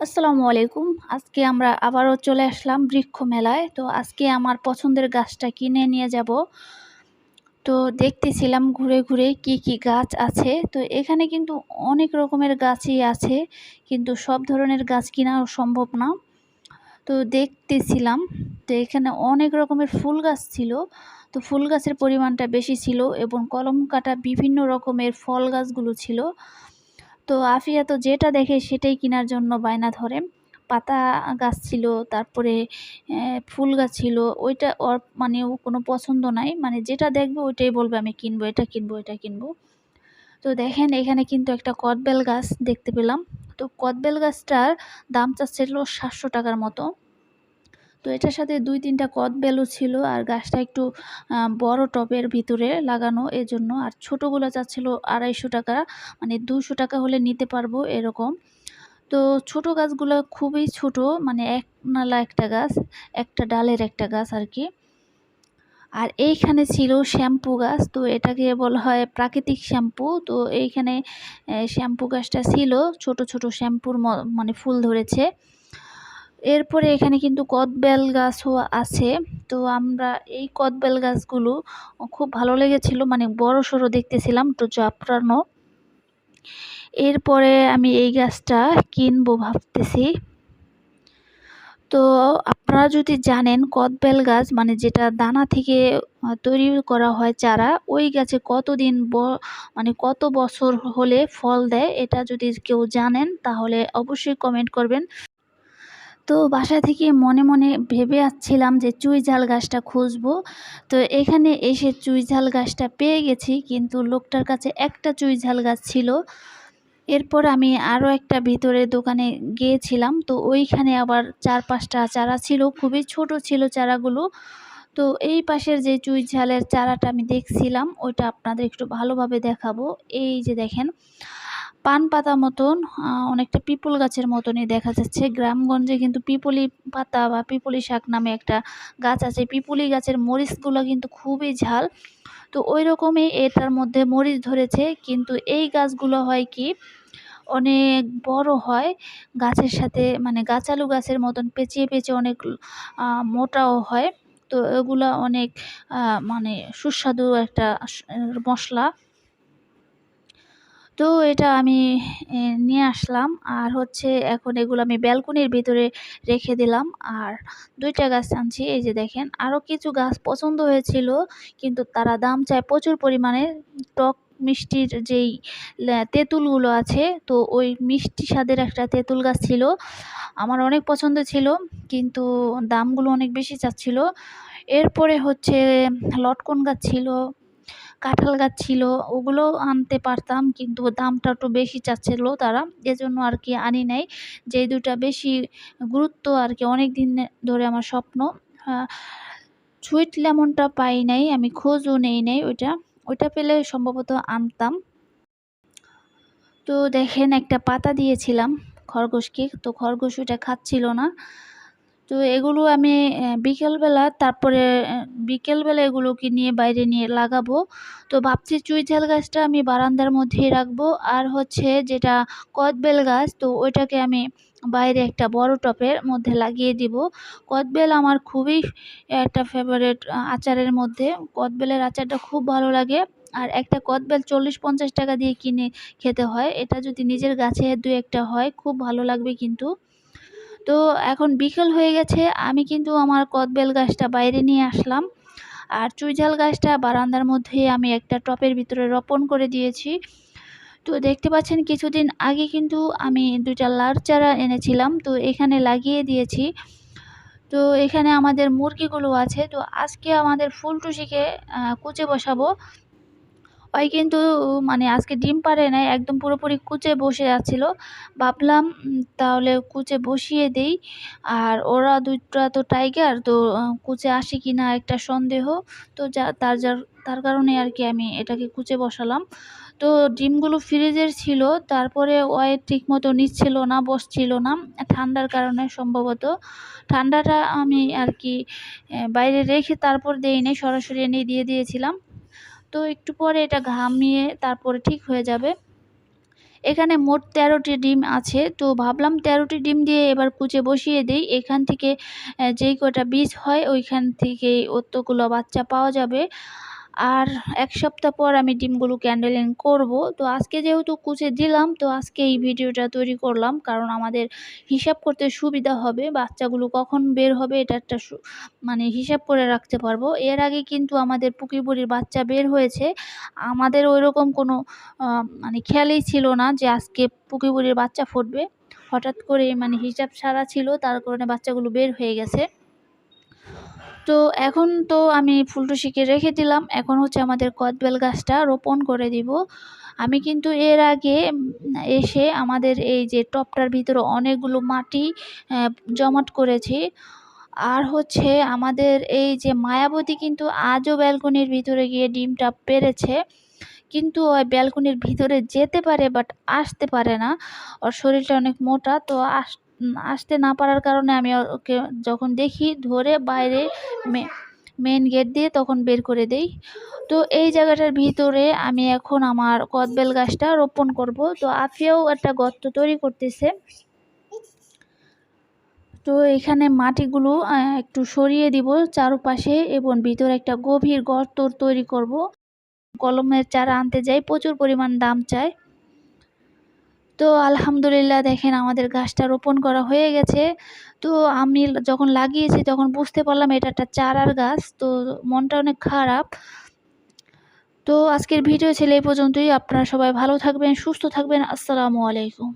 আসসালামু আলাইকুম। আজকে আমরা আবারও চলে আসলাম বৃক্ষ মেলায়। তো আজকে আমার পছন্দের গাছটা কিনে নিয়ে যাব। তো দেখতেছিলাম ঘুরে ঘুরে কি কি গাছ আছে। তো এখানে কিন্তু অনেক রকমের গাছই আছে, কিন্তু সব ধরনের গাছ কেনাও সম্ভব না। তো দেখতেছিলাম তো এখানে অনেক রকমের ফুল গাছ ছিল। তো ফুল গাছের পরিমাণটা বেশি ছিল এবং কলম কাটা বিভিন্ন রকমের ফল গাছগুলো ছিল। তো আফিয়া তো যেটা দেখে সেটাই কেনার জন্য বায়না ধরে। পাতা গাছ ছিল, তারপরে ফুল গাছ ছিল, ওইটা ওর মানে কোনো পছন্দ নাই। মানে যেটা দেখবে ওইটাই বলবে, আমি কিনবো, এটা কিনবো এটা কিনবো। তো দেখেন, এখানে কিন্তু একটা কদবেল গাছ দেখতে পেলাম। তো কদবেল গাছটার দাম চাচ্ছিল সাতশো টাকার মতো। তো এটার সাথে দুই তিনটা কদবেলও ছিল আর গাছটা একটু বড় টবের ভিতরে লাগানো এজন্য। আর ছোটোগুলো চাচ্ছিল আড়াইশো টাকা মানে দুশো টাকা হলে নিতে পারব এরকম। তো ছোট গাছগুলো খুবই ছোট মানে এক নালা একটা গাছ, একটা ডালের একটা গাছ আর কি। আর এইখানে ছিল শ্যাম্পু গাছ, তো এটাকে বলা হয় প্রাকৃতিক শ্যাম্পু। তো এইখানে শ্যাম্পু গাছটা ছিল, ছোট ছোট শ্যাম্পুর মানে ফুল ধরেছে। এরপরে এখানে কিন্তু কদবেল গাছও আছে। তো আমরা এই কদবেল গাছগুলো খুব ভালো লেগেছিল মানে বড় সড়ো দেখতেছিলাম, তো জাপড়ানো এরপরে আমি এই গাছটা কিনবো ভাবতেছি। তো আপনারা যদি জানেন, কদবেল গাছ মানে যেটা দানা থেকে তৈরি করা হয় চারা, ওই গাছে কতদিন ব মানে কত বছর হলে ফল দেয়, এটা যদি কেউ জানেন, তাহলে অবশ্যই কমেন্ট করবেন। তো বাসা থেকে মনে মনে ভেবে আসছিলাম যে চুই ঝাল গাছটা খুঁজবো। তো এখানে এসে চুই ঝাল গাছটা পেয়ে গেছি, কিন্তু লোকটার কাছে একটা চুই ঝাল গাছ ছিল। এরপর আমি আরও একটা ভিতরে দোকানে গিয়েছিলাম, তো ওইখানে আবার চার পাঁচটা চারা ছিল, খুবই ছোট ছিল চারাগুলো। তো এই পাশের যে চুই ঝালের চারাটা আমি দেখছিলাম, ওইটা আপনাদের একটু ভালোভাবে দেখাবো। এই যে দেখেন পান পাতা মতন অনেকটা পিপল গাছের মতনই দেখা যাচ্ছে। গ্রামগঞ্জে কিন্তু পিপলি পাতা বা পিপলি শাক নামে একটা গাছ আছে। পিপলি গাছের মরিচগুলো কিন্তু খুবই ঝাল। তো ওই রকমই এটার মধ্যে মরিচ ধরেছে, কিন্তু এই গাছগুলো হয় কি, অনেক বড় হয়। গাছের সাথে মানে গাছালু গাছের মতন পেঁচিয়ে পেঁচিয়ে অনেক মোটাও হয়। তো এগুলো অনেক মানে সুস্বাদু একটা মশলা। তো এটা আমি নিয়ে আসলাম। আর হচ্ছে এখন এগুলো আমি ব্যালকনির ভিতরে রেখে দিলাম। আর দুইটা গাছ আনছি, এই যে দেখেন। আরও কিছু গাছ পছন্দ হয়েছিল, কিন্তু তারা দাম চায় প্রচুর পরিমাণে। টক মিষ্টির যেই তেঁতুলগুলো আছে, তো ওই মিষ্টি স্বাদের একটা তেঁতুল গাছ ছিল। আমার অনেক পছন্দ ছিল, কিন্তু দামগুলো অনেক বেশি চাচ্ছিল। এরপরে হচ্ছে লটকন গাছ ছিল কাঁঠাল গাছ ছিল, ওগুলো আনতে পারতাম, কিন্তু দামটা একটু বেশি চাচ্ছিল তারা। এজন্য আর কি আনি নাই। যে দুটা বেশি গুরুত্ব আর কি অনেক দিন ধরে আমার স্বপ্ন। সুইট লেমনটা পাই নাই, আমি খোঁজও নেই নাই ওইটা। ওইটা পেলে সম্ভবত আনতাম। তো দেখেন একটা পাতা দিয়েছিলাম খরগোশকে, তো খরগোশ ওইটা খাচ্ছিল না। তো এগুলো আমি বিকেলবেলা তারপরে বিকেলবেলা এগুলোকে নিয়ে বাইরে নিয়ে লাগাবো। তো ভাবছি চুই ঝাল গাছটা আমি বারান্দার মধ্যেই রাখব। আর হচ্ছে যেটা কদবেল গাছ, তো ওইটাকে আমি বাইরে একটা বড় টপের মধ্যে লাগিয়ে দিব। কদবেল আমার খুবই একটা ফেভারেট আচারের মধ্যে। কদবেলের আচারটা খুব ভালো লাগে। আর একটা কদবেল চল্লিশ পঞ্চাশ টাকা দিয়ে কিনে খেতে হয়। এটা যদি নিজের গাছে দু একটা হয়, খুব ভালো লাগবে কিন্তু। তো এখন বিকেল হয়ে গেছে, আমি কিন্তু আমার কদবেল গাছটা বাইরে নিয়ে আসলাম। আর চুইঝাল গাছটা বারান্দার মধ্যে আমি একটা টপের ভিতরে রোপণ করে দিয়েছি। তো দেখতে পাচ্ছেন কিছুদিন আগে কিন্তু আমি দুইটা লার চারা এনেছিলাম, তো এখানে লাগিয়ে দিয়েছি। তো এখানে আমাদের মুরগিগুলো আছে, তো আজকে আমাদের ফুলটুসিকে কুচে বসাবো। ওই কিন্তু মানে আজকে ডিম পাড়ে নাই, একদম পুরোপুরি কুচে বসে যাচ্ছিল ভাবলাম তাহলে কুচে বসিয়ে দেই। আর ওরা দুইটা তো টাইগার তো কুচে আসে কি না একটা সন্দেহ। তো যা, তার যার, তার কারণে আর কি আমি এটাকে কুচে বসালাম। তো ডিমগুলো ফ্রিজের ছিল, তারপরে ওয়েট ঠিক মতো নিচ্ছিল না, বসছিল না, ঠান্ডার কারণে সম্ভবত। ঠান্ডাটা আমি আর কি বাইরে রেখে তারপর দেইনি, সরাসরি এনে দিয়ে দিয়েছিলাম। তো একটু পরে এটা ঘামিয়ে তারপরে ঠিক হয়ে যাবে। এখানে মোট তেরোটি ডিম আছে, তো ভাবলাম তেরোটি ডিম দিয়ে এবার কুচে বসিয়ে দিই। এখান থেকে যেই কটা বীজ হয়, ওইখান থেকে অতগুলো বাচ্চা পাওয়া যাবে। আর এক সপ্তাহ পর আমি ডিমগুলো ক্যান্ডেলিং করব। তো আজকে যেহেতু কুচে দিলাম, তো আজকে এই ভিডিওটা তৈরি করলাম। কারণ আমাদের হিসাব করতে সুবিধা হবে, বাচ্চাগুলো কখন বের হবে এটা একটা মানে হিসাব করে রাখতে পারব। এর আগে কিন্তু আমাদের পুকিপুরির বাচ্চা বের হয়েছে। আমাদের ওই রকম কোনো মানে খেয়ালই ছিল না যে আজকে পুকিপুরির বাচ্চা ফুটবে। হঠাৎ করে মানে হিসাব সারা ছিল, তার কারণে বাচ্চাগুলো বের হয়ে গেছে। তো এখন তো আমি ফুলটুসিকে রেখে দিলাম। এখন হচ্ছে আমাদের কদবেল গাছটা রোপণ করে দিব। আমি কিন্তু এর আগে এসে আমাদের এই যে টপটার ভিতরে অনেকগুলো মাটি জমাট করেছি। আর হচ্ছে আমাদের এই যে মায়াবতী কিন্তু আজও ব্যালকনির ভিতরে গিয়ে ডিমটা পেরেছে। কিন্তু ওই ব্যালকনির ভিতরে যেতে পারে, বাট আসতে পারে না। ওর শরীরটা অনেক মোটা, তো আস আসতে না পারার কারণে আমি ওকে যখন দেখি ধরে বাইরে মেন গেট দিয়ে তখন বের করে দেই। তো এই জায়গাটার ভিতরে আমি এখন আমার কদবেল গাছটা রোপণ করব। তো আফিয়াও একটা গর্ত তৈরি করতেছে। তো এখানে মাটিগুলো একটু সরিয়ে দিব চারপাশে এবং ভিতরে একটা গভীর গর্ত তৈরি করব। কলমের চারা আনতে যাই, প্রচুর পরিমাণ দাম চায় তো আলহামদুলিল্লাহ দেখেন আমাদের গাছটা রোপণ করা হয়ে গেছে। তো আমি যখন লাগিয়েছি তখন বুঝতে পারলাম এটা একটা চারার গাছ, তো মনটা অনেক খারাপ। তো আজকের ভিডিও ছিল এই পর্যন্তই। আপনারা সবাই ভালো থাকবেন, সুস্থ থাকবেন। আসসালামু আলাইকুম।